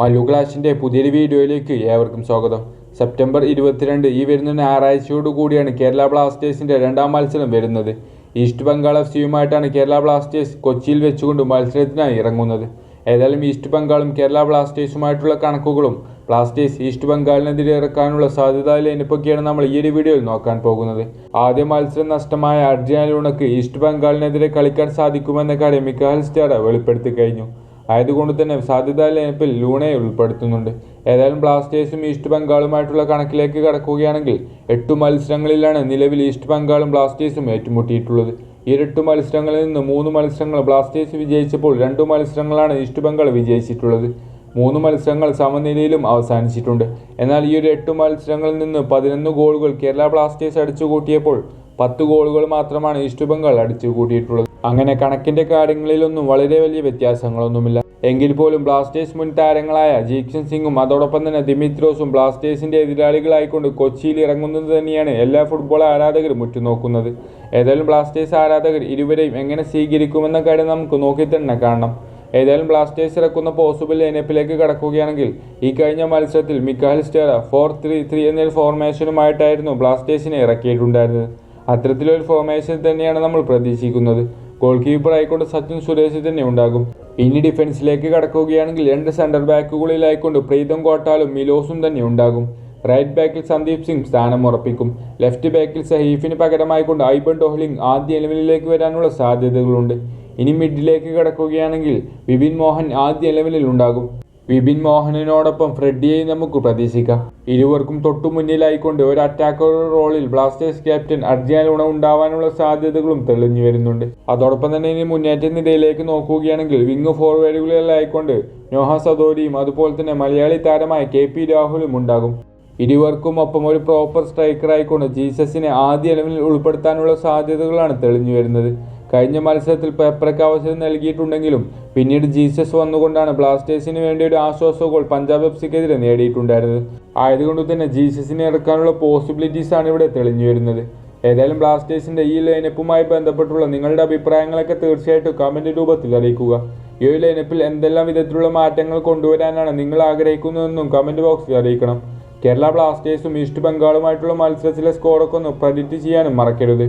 മല്ലു ക്ലാഷിന്റെ പുതിയൊരു വീഡിയോയിലേക്ക് ഏവർക്കും സ്വാഗതം. സെപ്റ്റംബർ ഇരുപത്തിരണ്ട് ഈ വരുന്ന ഞായറാഴ്ചയോടു കൂടിയാണ് കേരള ബ്ലാസ്റ്റേഴ്സിന്റെ രണ്ടാം മത്സരം വരുന്നത്. ഈസ്റ്റ് ബംഗാൾ എഫ് സിയുമായിട്ടാണ് കേരള ബ്ലാസ്റ്റേഴ്സ് കൊച്ചിയിൽ വെച്ചുകൊണ്ട് മത്സരത്തിനായി ഇറങ്ങുന്നത്. ഏതായാലും ഈസ്റ്റ് ബംഗാളും കേരള ബ്ലാസ്റ്റേഴ്സുമായിട്ടുള്ള കണക്കുകളും ബ്ലാസ്റ്റേഴ്സ് ഈസ്റ്റ് ബംഗാളിനെതിരെ ഇറക്കാനുള്ള സാധ്യത ലൈനപ്പൊക്കെയാണ് നമ്മൾ ഈ ഒരു വീഡിയോയിൽ നോക്കാൻ പോകുന്നത്. ആദ്യ മത്സരം നഷ്ടമായ അർജുന ലൂണക്ക് ഈസ്റ്റ് ബംഗാളിനെതിരെ കളിക്കാൻ സാധിക്കുമെന്ന കാര്യം മിക്കാൽ സ്റ്റാഡ വെളിപ്പെടുത്തി കഴിഞ്ഞു. ആയതുകൊണ്ട് തന്നെ സാധ്യതാ ലൈനപ്പിൽ ലൂണയെ ഉൾപ്പെടുത്തുന്നുണ്ട്. ഏതായാലും ബ്ലാസ്റ്റേഴ്സും ഈസ്റ്റ് ബംഗാളുമായിട്ടുള്ള കണക്കിലേക്ക് കടക്കുകയാണെങ്കിൽ എട്ടു മത്സരങ്ങളിലാണ് നിലവിൽ ഈസ്റ്റ് ബംഗാളും ബ്ലാസ്റ്റേഴ്സും ഏറ്റുമുട്ടിയിട്ടുള്ളത്. ഈ എട്ട് മത്സരങ്ങളിൽ നിന്ന് മൂന്ന് മത്സരങ്ങൾ ബ്ലാസ്റ്റേഴ്സ് വിജയിച്ചപ്പോൾ രണ്ടു മത്സരങ്ങളാണ് ഈസ്റ്റ് ബംഗാൾ വിജയിച്ചിട്ടുള്ളത്. മൂന്ന് മത്സരങ്ങൾ സമനിലയിലും അവസാനിച്ചിട്ടുണ്ട്. എന്നാൽ ഈ ഒരു എട്ട് മത്സരങ്ങളിൽ നിന്ന് പതിനൊന്ന് ഗോളുകൾ കേരള ബ്ലാസ്റ്റേഴ്സ് അടിച്ചു കൂട്ടിയപ്പോൾ പത്ത് ഗോളുകൾ മാത്രമാണ് ഈസ്റ്റ് ബംഗാൾ അടിച്ചു കൂട്ടിയിട്ടുള്ളത് അങ്ങനെ കണക്കിന്റെ കാര്യങ്ങളിലൊന്നും വളരെ വലിയ വ്യത്യാസങ്ങളൊന്നുമില്ല. എങ്കിൽ പോലും ബ്ലാസ്റ്റേഴ്സ് മുൻ താരങ്ങളായ ജീക്ഷൻ സിംഗും അതോടൊപ്പം തന്നെ ദിമിത്രോസും ബ്ലാസ്റ്റേഴ്സിന്റെ എതിരാളികളായിക്കൊണ്ട് കൊച്ചിയിൽ ഇറങ്ങുന്നത് തന്നെയാണ് എല്ലാ ഫുട്ബോൾ ആരാധകരും ഉറ്റുനോക്കുന്നത്. ഏതായാലും ബ്ലാസ്റ്റേഴ്സ് ആരാധകർ ഇരുവരെയും എങ്ങനെ സ്വീകരിക്കുമെന്ന കാര്യം നമുക്ക് നോക്കി തന്നെ കാണണം. ഏതായാലും ബ്ലാസ്റ്റേഴ്സ് ഇറക്കുന്ന പോസിബിൾ ലൈനപ്പിലേക്ക് കടക്കുകയാണെങ്കിൽ ഈ കഴിഞ്ഞ മത്സരത്തിൽ Mikael Stahre four three three എന്നൊരു ഫോർമേഷനുമായിട്ടായിരുന്നു ബ്ലാസ്റ്റേഴ്സിനെ ഇറക്കിയിട്ടുണ്ടായിരുന്നത്. അത്തരത്തിലൊരു ഫോർമേഷൻ തന്നെയാണ് നമ്മൾ പ്രതീക്ഷിക്കുന്നത്. ഗോൾ കീപ്പർ ആയിക്കൊണ്ട് സച്ചിൻ സുരേഷ് തന്നെ ഉണ്ടാകും. ഇനി ഡിഫൻസിലേക്ക് കടക്കുകയാണെങ്കിൽ രണ്ട് സെന്റർ ബാക്കുകളിലായിക്കൊണ്ട് പ്രീതം കോട്ടാലും മിലോസും തന്നെ ഉണ്ടാകും. റൈറ്റ് ബാക്കിൽ സന്ദീപ് സിംഗ് സ്ഥാനം ഉറപ്പിക്കും. ലെഫ്റ്റ് ബാക്കിൽ സഹീഫിന് പകരമായിക്കൊണ്ട് ഐബൺ ഡോഹ്ലിംഗ് ആദ്യ ഇലവനിലേക്ക് വരാനുള്ള സാധ്യതകളുണ്ട്. ഇനി മിഡിലേക്ക് കടക്കുകയാണെങ്കിൽ വിപിൻ മോഹൻ ആദ്യ ഇലവനിൽ ഉണ്ടാകും വിപിൻ മോഹനനോടൊപ്പം ഫ്രെഡിയെയും നമുക്ക് പ്രതീക്ഷിക്കാം. ഇരുവർക്കും തൊട്ടു മുന്നിലായിക്കൊണ്ട് ഒരു അറ്റാക്കർ റോളിൽ ബ്ലാസ്റ്റേഴ്സ് ക്യാപ്റ്റൻ അർജിയാൻ ഉണ ഉണ്ടാവാനുള്ള സാധ്യതകളും തെളിഞ്ഞു വരുന്നുണ്ട്. അതോടൊപ്പം തന്നെ ഇനി മുന്നേറ്റ നിരയിലേക്ക് നോക്കുകയാണെങ്കിൽ വിങ് ഫോർവേഡുകളിലായിക്കൊണ്ട് നോഹ സദോരിയും അതുപോലെ തന്നെ മലയാളി താരമായ കെ പി രാഹുലും ഉണ്ടാകും. ഇരുവർക്കും ഒപ്പം ഒരു പ്രോപ്പർ സ്ട്രൈക്കറായിക്കൊണ്ട് ജീസസിനെ ആദ്യ ഇലവനിൽ ഉൾപ്പെടുത്താനുള്ള സാധ്യതകളാണ് തെളിഞ്ഞു വരുന്നത്. കഴിഞ്ഞ മത്സരത്തിൽ പേപ്പറയ്ക്ക് അവസരം നൽകിയിട്ടുണ്ടെങ്കിലും പിന്നീട് ജീസസ് വന്നുകൊണ്ടാണ് ബ്ലാസ്റ്റേഴ്സിന് വേണ്ടി ഒരു ആശ്വാസ ഗോൾ പഞ്ചാബ് എഫ്സിക്കെതിരെ നേടിയിട്ടുണ്ടായിരുന്നത്. ആയതുകൊണ്ട് തന്നെ ജീസസിനെ ഇറക്കാനുള്ള പോസിബിലിറ്റീസ് ആണ് ഇവിടെ തെളിഞ്ഞു വരുന്നത്. ഏതായാലും ബ്ലാസ്റ്റേഴ്സിന്റെ ഈ ലൈനപ്പുമായി ബന്ധപ്പെട്ടുള്ള നിങ്ങളുടെ അഭിപ്രായങ്ങളൊക്കെ തീർച്ചയായിട്ടും കമന്റ് രൂപത്തിൽ അറിയിക്കുക. ഈ ലൈനപ്പിൽ എന്തെല്ലാം വിധത്തിലുള്ള മാറ്റങ്ങൾ കൊണ്ടുവരാനാണ് നിങ്ങൾ ആഗ്രഹിക്കുന്നതെന്നും കമന്റ് ബോക്സിൽ അറിയിക്കണം. കേരള ബ്ലാസ്റ്റേഴ്സും ഈസ്റ്റ് ബംഗാളുമായിട്ടുള്ള മത്സരത്തിലെ സ്കോറൊക്കെ ഒന്ന് പ്രഡിക്റ്റ് ചെയ്യാനും മറക്കരുത്.